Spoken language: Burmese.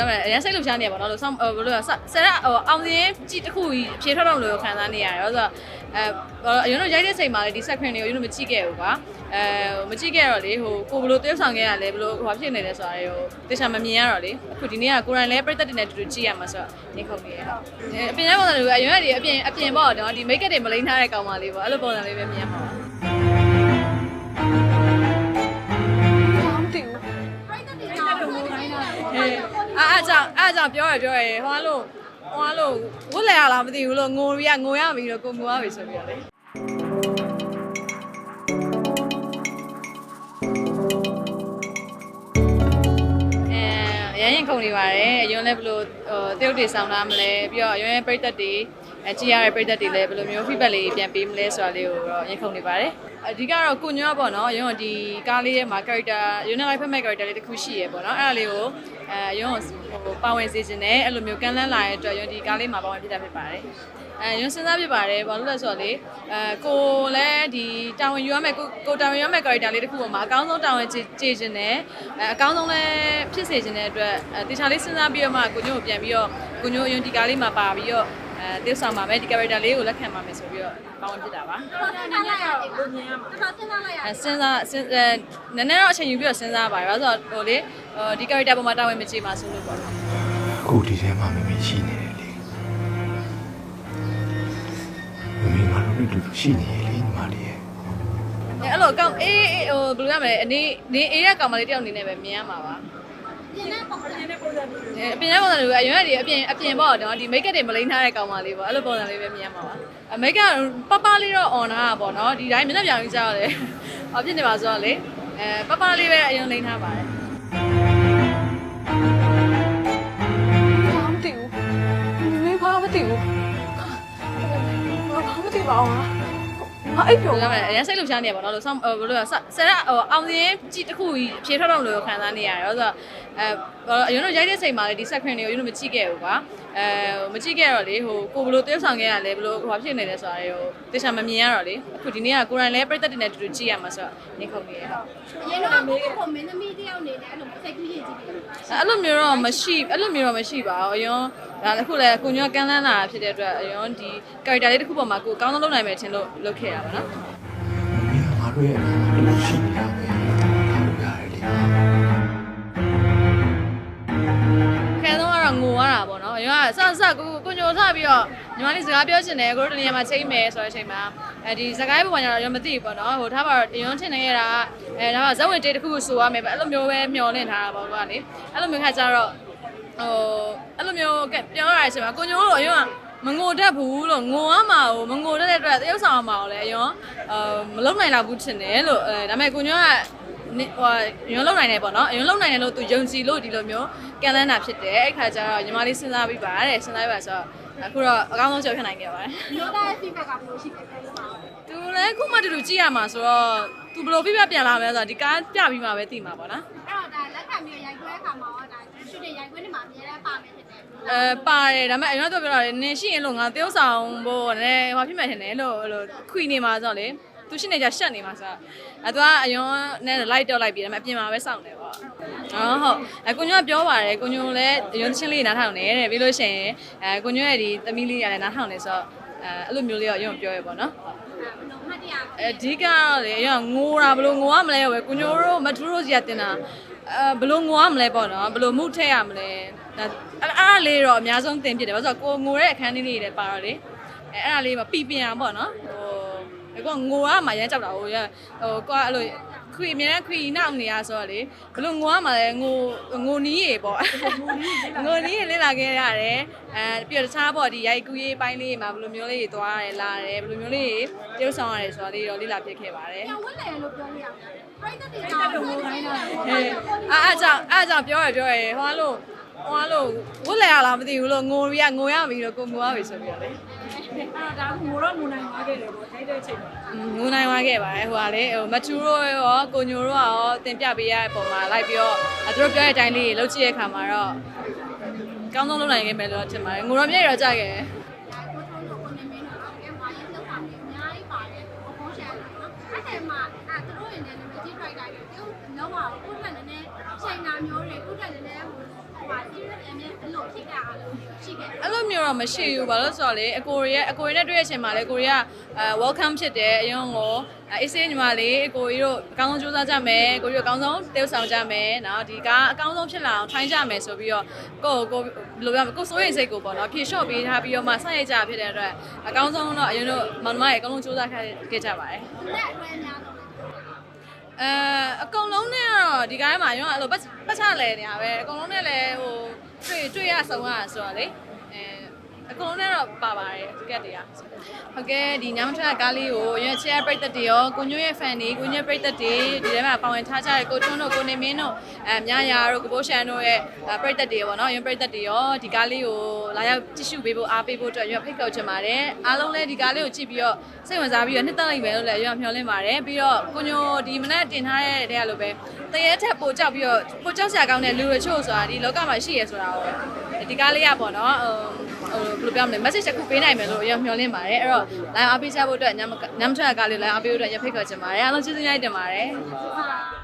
ပြောမလဲအရင်စိတ်လှုပ်ရှားနေရပါတော့လို့ဆောင်းဘယ်လိုလဲဆရာဟိုအောင်စင်းကြည့်တစ်ခုကြီးဖြေထွက်တော့လို့ခံစားနေရတယ်ဆိုတော့အဲအရင်တော့ရိုက်တဲ့ချိန်မှာလေဒီဆက်ခွင့်တွေကိုအရင်တော့မကြည့်ခဲ့ဘူးကွာအဲမကြည့်ခဲ့တော့လေဟိုကိုဘယ်လိုတယောက်ဆောင်ခဲ့ရလဲဘယ်လိုဟိုဖြစ်နေလဲဆိုတာဟိုတေချာမမြင်ရတော့လေအခုဒီနေ့ကကိုရန်လဲပြည့်တက်တဲ့နဲ့တူတူကြည့်ရမှာဆိုတော့နေခုန်နေရဟုတ်အပြင်ထဲပုံစံတွေကအရင်ကဒီအပြင်အပြင်ပေါ့တော့ဒီမိတ်ကပ်တွေမလိမ့်ထားတဲ့ကောင်မလေးပေါ့အဲ့လိုပုံစံလေးပဲမြင်ရမှာပါ ကြောင့်အားကြောင့်ပြောရပြောရဟိုလို့ဟိုလို့ဝတ်လဲရလားမသိဘူးလို့ငိုရငိုရပြီလို့ကိုငိုရပြီဆိုပြီးတော့လေအဲရရင်ခုန်နေပါတယ်အရင်လည်းဘယ်လိုဟိုတရုတ်တွေဆောင်းလာမလဲပြီးတော့ရရင်ပြိသက်တွေ အကြည့်ရတဲ့ပြိသက်တွေလည်းဘယ်လိုမျိုး feedback လေးပြန်ပေးမလဲဆိုတာလေးကိုတော့ရင်ခုန်နေပါတယ်အဓိကတော့ကိုညွှန်ပေါ့နော်ရုံးဒီကားလေးထဲမှာ character ရုံးနဲ့ live format character လေးတစ်ခုရှိရပေါ့နော်အဲ့ဒါလေးကိုအဲရုံးဟိုပါဝင်စေခြင်းနဲ့အဲ့လိုမျိုးကန်လန်းလာတဲ့အတွက်ရုံးဒီကားလေးမှာပါဝင်ဖြစ်တာဖြစ်ပါတယ်အဲရုံးစဉ်းစားဖြစ်ပါတယ်ဘာလို့လဲဆိုတော့လေအဲကိုလည်းဒီတာဝန်ယူရမယ်ကိုကိုတာဝန်ယူရမယ် character လေးတစ်ခုပေါ်မှာအကောင်းဆုံးတာဝန်ကျေကျေခြင်းနဲ့အဲအကောင်းဆုံးလည်းဖြစ်စေခြင်းတဲ့အတွက်အဲတေချာလေးစဉ်းစားပြီးတော့မှကိုညို့ကိုပြန်ပြီးတော့ကိုညို့ရုံးဒီကားလေးမှာပါပြီးတော့ အဲတေးဆောင်ပါမယ်ဒီ character လေးကိုလက်ခံပါမယ်ဆိုပြီးတော့ပါဝင်ဖြစ်တာပါတော်တော်များများကိုမြင်ရမှာတော်တော်စဉ်းစားလိုက်ရအဲစဉ်းစားစဉ်းအဲနည်းနည်းတော့အချိန်ယူပြီးတော့စဉ်းစားပါတယ်။ဘာလို့ဆိုတော့ဟိုလေဟိုဒီ character ပေါ်မှာတာဝန်မချေပါဆိုလို့ပေါ့နော်အခုဒီထဲမှာမမေရှိနေတယ်လေမမေငါတို့လည်းတူတူရှိနေရလေညီမလေးရဲ့။အဲအဲ့လိုအကောင်အေးအေးဟိုဘယ်လိုရမလဲအနေနေအေးရကောင်မလေးတယောက်အနေနဲ့ပဲမြင်ရမှာပါ ပြင်းတဲ့ပုံစံနဲ့ပုံစံမျိုး။အဲအပြင်ထဲပုံစံတွေကအရင်ကဒီအပြင်အပြင်ပေါ့နော်ဒီ make up တွေမလိမ့်ထားတဲ့ကောင်မလေးပေါ့အဲ့လိုပုံစံလေးပဲမြင်ရမှာပါ။အ make up ပပလေးတော့ on တာပေါ့နော်ဒီတိုင်းမျက်နှာပြောင်ကြီးကြောက်ရတယ်။အဖြစ်နေပါဆိုတော့လေအဲပပလေးပဲအရင်လိမ့်ထားပါတယ်။ဘာမသိဘူးမမေဘာမသိဘူးဘာမသိပါဘူး ဟာအဲ့ဘပြောယ်လိုလဲအရင်စိတ်လှုပ်ရှားနေရပါတော့လို့ဆောင်းဘယ်လိုလဲဆရာဟိုအောင်စင်းကြည့်တစ်ခုကြီးဖြေထွက်တော့လို့ခံစားနေရတယ်ဆိုတော့အဲအရင်တော့ရိုက်တဲ့ချိန်မှာလေဒီဆက်ခွင့်တွေကိုအရင်တော့မကြည့်ခဲ့ဘူးကွာအဲမကြည့်ခဲ့တော့လေဟိုကိုဘယ်လိုတယောက်ဆောင်ခဲ့ရလဲဘယ်လိုဟိုဖြစ်နေလဲဆိုတာဟိုတေချာမမြင်ရတော့လေအခုဒီနေ့ကကိုရန်လဲပြည့်တက်တဲ့နဲ့တူတူကြည့်ရမှာဆိုတော့နေခုန်နေရဟုတ်ရေတော့ကိုကိုမင်းသမီးတယောက်နေတယ်အဲ့လိုစိတ်ကူးရင်ကြည့်ပြီးအဲ့လိုမျိုးတော့မရှိအဲ့လိုမျိုးတော့မရှိပါဘူးအရင် ဒါအခုလည်းကိုညောကန်းလန်းလာဖြစ်တဲ့အတွက်အရင်ဒီ character လေးတစ်ခုပေါ်မှာကိုအကောင်းဆုံးလုပ်နိုင်မယ်ထင်လို့လုပ်ခဲ့တာပါနော်မမေကငါတို့ရဲ့အနာတူတူရှိနေတာပဲငါတို့ရတယ်လေခဲဆုံးကတော့ငိုရတာပေါ့နော်အရင်ကစစကိုကိုညိုထပြီးတော့ညီမလေးစကားပြောချင်တယ်ကိုတို့တနေရာမှာချိန်မယ်ဆိုတဲ့အချိန်မှာအဲဒီစကားပုံမှန်ကျတော့ရောမသိဘူးပေါ့နော်ဟိုထားပါတော့အရင်ထင်နေရတာအဲဒါမှဇက်ဝင်တေးတစ်ခုခုဆိုရမယ်ပဲအဲ့လိုမျိုးပဲမျောလင့်ထားတာပေါ့ကွာလေအဲ့လိုမျိုးခါကျတော့ ဟိုအဲ့လိုမျိုးကပြောရတဲ့အချိန်မှာကိုညိုတို့အရင်ကမငိုတတ်ဘူးလို့ငိုရမှာကိုမငိုတတ်တဲ့အတွက်တရုပ်ဆောင်မှာကိုလည်းအရင်အာမလုံနိုင်တော့ဘူးထင်တယ်လို့အဲဒါပေမဲ့ကိုညိုကနေဟိုရုံလုံနိုင်တယ်ပေါ့နော်ရုံလုံနိုင်တယ်လို့သူယုံကြည်လို့ဒီလိုမျိုးကန်လန်းတာဖြစ်တယ်အဲ့ခါကျတော့ညီမလေးစဉ်းစားပြီးပါတဲ့စဉ်းစားပြီးပါဆိုတော့အခုတော့အကောင်းဆုံးကြောက်ဖြစ်နိုင်ခဲ့ပါတယ်မျိုးသားရဲ့ feedback ကဘယ်လိုရှိလဲပြောပါဦးသူလည်းခုမှတူတူကြည့်ရမှာဆိုတော့သူဘယ်လိုပြပြပြန်လာမလဲဆိုတော့ဒီကားပြပြီးမှပဲသိမှာပေါ့နော်အဲ့တော့ဒါလက်ခံပြီးရိုက်ခွဲခါမှာတော့ဒါ ရှူတင်ရိုက်ခွဲနေမှာအများနဲ့ပါမယ်ဖြစ်တယ်အဲပါတယ်ဒါပေမဲ့အရင်ကတော့ပြောတယ်နင်ရှိရင်လို့ငါတယောက်ဆောင်ဖို့နည်းဟောဖြစ်မှထင်တယ်လို့ဟိုခွီနေမှာဆိုတော့လေသူရှိနေကြရှက်နေမှာဆိုတော့အဲသူကအရင်နဲ့ light တော့လိုက်ပြီးဒါပေမဲ့အပြင်မှာပဲစောင့်တယ်ပေါ့အော်ဟုတ်အဲကိုညိုကပြောပါတယ်ကိုညိုလည်းအရင်ချင်းလေးနားထောင်နေတယ်ပြီးလို့ရှိရင်အဲကိုညိုရဲ့ဒီသမီးလေးကလည်းနားထောင်နေဆိုတော့အဲအဲ့လိုမျိုးလေးတော့အရင်ပြောရပေါ့နော်ဘယ်လိုမှတ်တရ အဓိကတော့လေအရင်ငိုတာဘယ်လိုငိုရမလဲပဲကိုညိုတို့မထူးတို့စီကတင်တာအဲဘယ်လိုငိုရမလဲပေါ့နော်ဘယ်လိုမှုထည့်ရမလဲဒါအဲ့အားလေးတော့အများဆုံးတင်ပြတယ်ဘာလို့ဆိုတော့ကိုငိုတဲ့အခန်းလေးလေးတွေပါတော့လေအဲအဲ့ဒါလေးမှာပြပြအောင်ပေါ့နော်ဟိုကိုငိုရမှာရမ်းကြောက်တာဟိုရဟိုကိုကအဲ့လို ခွေအများနဲ့ခွေနောက်နေရဆိုတော့လေဘယ်လိုငိုရမှာလဲငိုငိုနီးရေပေါ့ငိုနီးရေလေးလာခဲ့ရတယ်အဲပြီးတော့တခြားပေါ့ဒီရိုက်ကူးရေးပိုင်းလေးမှာဘယ်လိုမျိုးလေးတွေသွားရတယ်လာတယ်ဘယ်လိုမျိုးလေးတွေတရုပ်ဆောင်ရတယ်ဆိုတာလေးတော့လေ့လာဖြစ်ခဲ့ပါတယ်ပြန်ဝတ်တယ်လို့ပြောလို့ရတယ်ပြိတ္တတွေကတော့ဝင်ခိုင်းတာဟဲ့အားအားကြောင့်အားကြောင့်ပြောရပြောရဟိုကလို့ဟိုကလို့ဝတ်လဲရလားမသိဘူးလို့ငိုရငိုရပြီလို့ကိုငိုရပြီဆိုပြီးတော့လေ အဲ့ဒါကငိုတော့ငိုနိုင်သွားခဲ့တယ်ပေါ့ထိုက်တဲ့အချိန်မှာငိုနိုင်သွားခဲ့ပါတယ်ဟိုကလေဟိုမချူတို့ရောကိုညိုတို့ရောတင်ပြပေးရတဲ့ပုံမှာလိုက်ပြီးတော့သူတို့ပြောတဲ့အတိုင်းလေးလှုပ်ကြည့်တဲ့အခါမှာတော့ကောင်းဆုံးလုပ်နိုင်ခဲ့မယ်လို့ထင်ပါတယ်ငိုရမြဲတော့ကြခဲ့တယ် ကိုထုံးလို့ကိုနေမင်းတို့ကဝါရင်လောက်ပါနေအများကြီးပါတယ်ဘုံရှယ်နော်အဲ့ဒီမှာအဲသူတို့ရင်လည်းနံပါတ်ကြီး driver တွေသူလုံးဝကိုထက်နည်းနည်းချိန်နာမျိုးတွေကိုထက်နည်းနည်းဟို ဟာ serious အမြင်ဘယ်လိုဖြစ်ကြအောင်ရှိခဲ့အဲ့လိုမျိုးတော့မရှိဘူးဘာလို့ဆိုတော့လေအကိုရီရဲ့အကိုရီနဲ့တွေ့ရချင်းမှာလေကိုရီကအဲ welcome ဖြစ်တယ်အရင်ကိုအေးစေးညီမလေးအကိုရီတို့အကောင်းဆုံးစူးစမ်းကြမယ်ကိုရီတို့အကောင်းဆုံးတေးဆောင်ကြမယ်နော်ဒီကားအကောင်းဆုံးဖြစ်လာအောင်ထိုင်းကြမယ်ဆိုပြီးတော့ကိုယ့်ကိုယ်ဘယ်လိုပြောမလဲကိုယ်စိုးရိမ်စိတ်ကိုပေါ့နော်ဖြေလျှော့ပေးထားပြီးတော့မှဆက်ရိုက်ကြဖြစ်တဲ့အတွက်အကောင်းဆုံးတော့အရင်တို့မောင်နှမရဲ့အကောင်းဆုံးစူးစမ်းခဲ့ကြပါတယ်လက်အွဲများတော့အဲအကုန်လုံးနဲ့က တော့ဒီကားမှာရောအဲ့လိုပတ်ပတ်ချလဲနေရပဲအကုန်လုံးနဲ့လည်းဟိုတွေ့တွေ့ရဆုံးရဆိုတော့လေ အဲအကုန်လုံးနဲ့တော့ပါပါတယ်တကက်တွေကဟုတ်ကဲ့ဒီညောင်ထက်ကားလေးကိုရွှေချဲပရိသတ်တွေရောကိုညွန့်ရဲ့ fan တွေကိုညွန့်ပရိသတ်တွေဒီထဲမှာပါဝင်ထားကြတဲ့ကိုထွန်းတို့ကိုနေမင်းတို့အဲမြရာတို့ကိုဘိုးရှန်တို့ရဲ့ပရိသတ်တွေပေါ့နော်ရွှေပရိသတ်တွေရောဒီကားလေးကိုလာရောက်ကြည့်ရှုပေးဖို့အားပေးဖို့အတွက်ရွှေဖိတ်ခေါ်ချင်ပါတယ်အားလုံးလည်းဒီကားလေးကိုကြည့်ပြီးတော့စိတ်ဝင်စားပြီးတော့နှစ်သက်လိုက်မယ်လို့လည်းရွှေမျှော်လင့်ပါတယ်ပြီးတော့ကိုညိုဒီမနေ့တင်ထားတဲ့တဲ့ကလိုပဲတရေထက်ပိုကြောက်ပြီးတော့ပိုကြောက်စရာကောင်းတဲ့လူတွေချို့ဆိုတာဒီလောကမှာရှိရဆိုတာကို ဒီကားလေးကပေါ့နော်ဟိုဟိုဘယ်လိုပြောမလဲ message တစ်ခုပေးနိုင်မယ်လို့ရွှေမျှော်လင့်ပါတယ်အဲ့တော့ live အားပေးချဖို့အတွက်ညမညမထွက်ကားလေး live အားပေးဖို့အတွက်ရဖိတ်ခေါ်ချင်ပါတယ်အားလုံးကျေးဇူးများတင်ပါတယ်ဟာ